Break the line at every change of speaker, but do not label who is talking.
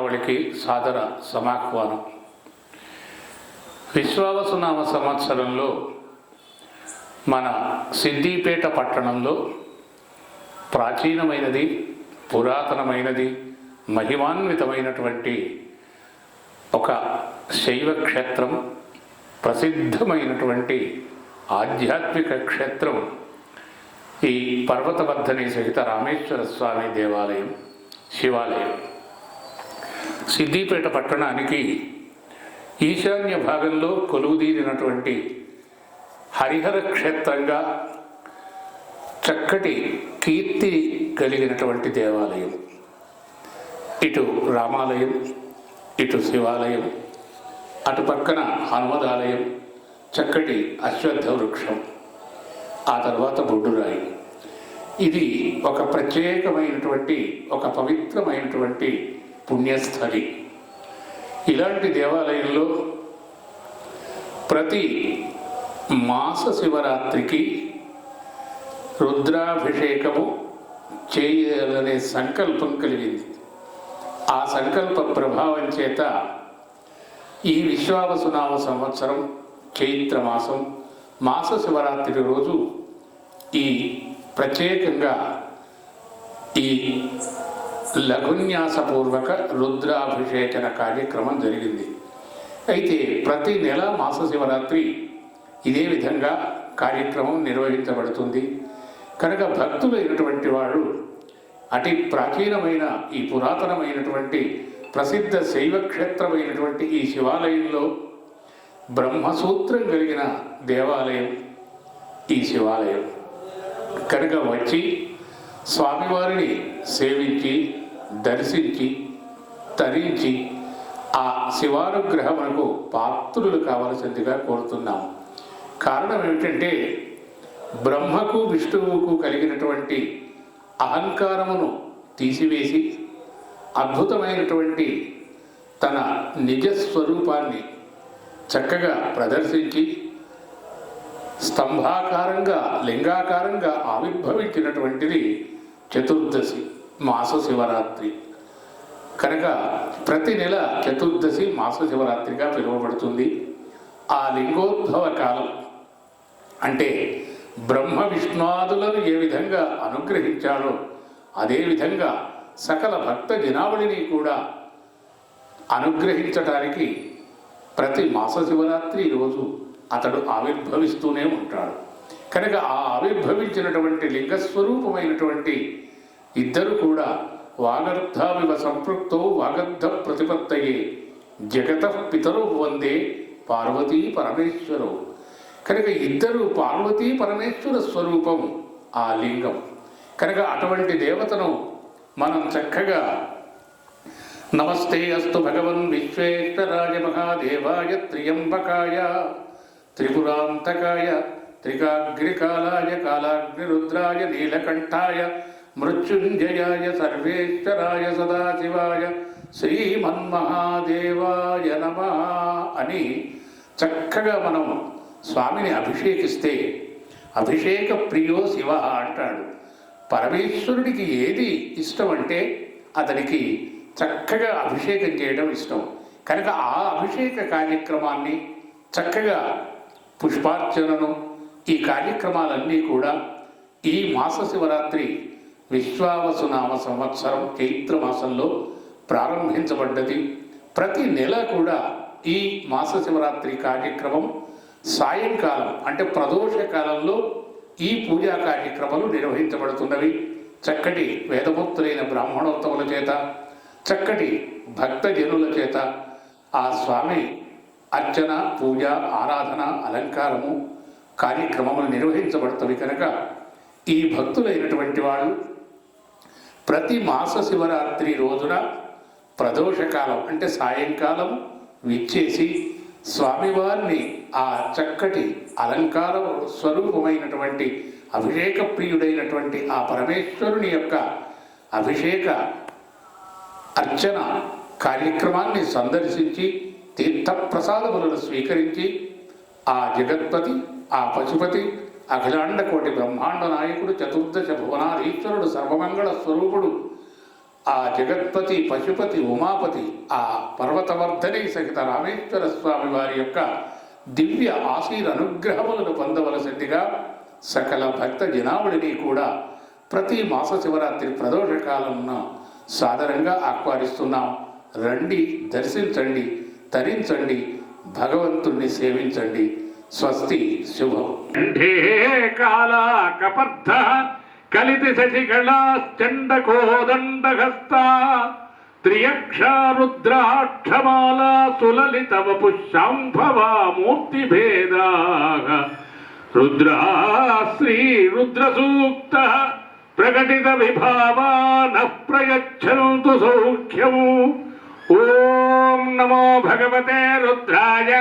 సకల సాదర సమాహ్వానం విశ్వావసునామ సంవత్సరంలో మన సిద్దిపేట పట్టణంలో ప్రాచీనమైనది పురాతనమైనది మహిమాన్వితమైనటువంటి ఒక శైవ క్షేత్రం ప్రసిద్ధమైనటువంటి ఆధ్యాత్మిక క్షేత్రం ఈ పర్వతవర్ధని సహిత రామేశ్వర స్వామి దేవాలయం శివాలయం. సిద్దిపేట పట్టణానికి ఈశాన్య భాగంలో కొలువుదీరినటువంటి హరిహర క్షేత్రంగా చక్కటి కీర్తి కలిగినటువంటి దేవాలయం. ఇటు రామాలయం ఇటు శివాలయం అటు పక్కన హనుమదాలయం చక్కటి అశ్వత్థ వృక్షం ఆ తర్వాత బొడ్డురాయి. ఇది ఒక ప్రత్యేకమైనటువంటి ఒక పవిత్రమైనటువంటి పుణ్యస్థలి. ఇలాంటి దేవాలయంలో ప్రతి మాస శివరాత్రికి రుద్రాభిషేకము చేయాలనే సంకల్పం కలిగింది. ఆ సంకల్ప ప్రభావం చేత ఈ విశ్వావసునామ సంవత్సరం చైత్రమాసం మాస శివరాత్రి రోజు ఈ ప్రత్యేకంగా ఈ లఘున్యాసపూర్వక రుద్రాభిషేచన కార్యక్రమం జరిగింది. అయితే ప్రతి నెల మాస శివరాత్రి ఇదే విధంగా కార్యక్రమం నిర్వహించబడుతుంది. కనుక భక్తులైనటువంటి వాడు అతి ప్రాచీనమైన ఈ పురాతనమైనటువంటి ప్రసిద్ధ శైవక్షేత్రమైనటువంటి ఈ శివాలయంలో బ్రహ్మసూత్రం కలిగిన దేవాలయం ఈ శివాలయం. కనుక వచ్చి స్వామివారిని సేవించి దర్శించి తరించి ఆ శివానుగ్రహమునకు పాత్రులు కావలసిందిగా కోరుతున్నాం కారణం ఏమిటంటే బ్రహ్మకు విష్ణువుకు కలిగినటువంటి అహంకారమును తీసివేసి అద్భుతమైనటువంటి తన నిజస్వరూపాన్ని చక్కగా ప్రదర్శించి స్తంభాకారంగా లింగాకారంగా ఆవిర్భవించినటువంటిది చతుర్దశి. మాస శివరాత్రి. కనుక ప్రతి నెల చతుర్దశి మాస శివరాత్రిగా పిలువబడుతుంది. ఆ లింగోద్భవ కాలం అంటే బ్రహ్మ విష్ణువాదులను ఏ విధంగా అనుగ్రహించాడో అదేవిధంగా సకల భక్త జనావళిని కూడా అనుగ్రహించటానికి ప్రతి మాస శివరాత్రి రోజు అతడు ఆవిర్భవిస్తూనే ఉంటాడు. కనుక ఆ ఆవిర్భవించినటువంటి లింగస్వరూపమైనటువంటి ఇద్దరు కూడా వాగర్థావివ సంపృక్తో వాగర్థ ప్రతిపత్తయే. జగత పితరు వందే పార్వతీ పరమేశ్వరు. కనుక ఇద్దరు పార్వతీ పరమేశ్వర స్వరూపం ఆ లింగం కనుక అటువంటి దేవతను మనం చక్కగా నమస్తే అస్తు భగవన్ విశ్వేశ్వరాయ మహాదేవాయ త్రియంబకాయ త్రిపురాంతకాయ త్రికాగ్రికాలాయ కాలాగ్నిరుద్రాయ నీలకంఠాయ మృత్యుంజయాయ సర్వేశ్వరాయ సదాశివాయ శ్రీమన్మహాదేవాయ నమ అని చక్కగా మనం స్వామిని అభిషేకిస్తే అభిషేక ప్రియో శివ అంటాడు. పరమేశ్వరుడికి ఏది ఇష్టం అంటే అతనికి చక్కగా అభిషేకం చేయడం ఇష్టం. కనుక ఆ అభిషేక కార్యక్రమాన్ని చక్కగా పుష్పార్చనను ఈ కార్యక్రమాలన్నీ కూడా ఈ మాస శివరాత్రి విశ్వావసునామ సంవత్సరం చైత్ర మాసంలో ప్రారంభించబడ్డది. ప్రతి నెల కూడా ఈ మాస శివరాత్రి కార్యక్రమం సాయంకాలం అంటే ప్రదోష కాలంలో ఈ పూజా కార్యక్రమాలు నిర్వహించబడుతున్నవి. చక్కటి వేదభక్తులైన బ్రాహ్మణోత్తముల చేత చక్కటి భక్తజనుల చేత ఆ స్వామి అర్చన పూజ ఆరాధన అలంకారము కార్యక్రమములు నిర్వహించబడుతుంది కనుక ఈ భక్తులైనటువంటి వాళ్ళు ప్రతి మాస శివరాత్రి రోజున ప్రదోషకాలం అంటే సాయంకాలం విచ్చేసి స్వామివారిని ఆ చక్కటి అలంకార స్వరూపమైనటువంటి అభిషేక ప్రియుడైనటువంటి ఆ పరమేశ్వరుని యొక్క అభిషేక అర్చన కార్యక్రమాన్ని సందర్శించి తీర్థప్రసాదములను స్వీకరించి ఆ జగత్పతి ఆ పశుపతి అఖిలాండ కోటి బ్రహ్మాండ నాయకుడు చతుర్దశ భువనాధీశ్వరుడు సర్వమంగళ స్వరూపుడు ఆ జగత్పతి పశుపతి ఉమాపతి ఆ పర్వతవర్ధని సహిత రామేశ్వర స్వామి వారి యొక్క దివ్య ఆశీర్ అనుగ్రహములను పొందవలసిందిగా సకల భక్త జనావళిని కూడా ప్రతి మాస శివరాత్రి ప్రదోష కాలంలో సాదరంగా ఆహ్వానిస్తున్నాం. రండి దర్శించండి తరించండి భగవంతుణ్ణి సేవించండి. స్వస్తి శుభం.
కంఠే కాలా కపర్థ కలితి శశికళాశ్చండ కోదండహస్త. త్రియక్షా రుద్రాక్షమాలా సులలిత మూర్తిభేదా. రుద్రా శ్రీ రుద్రసూక్త ప్రకటిత విభావాన ప్రయచ్చంతు సౌఖ్యము. ఓం నమో భగవతే రుద్రాయ.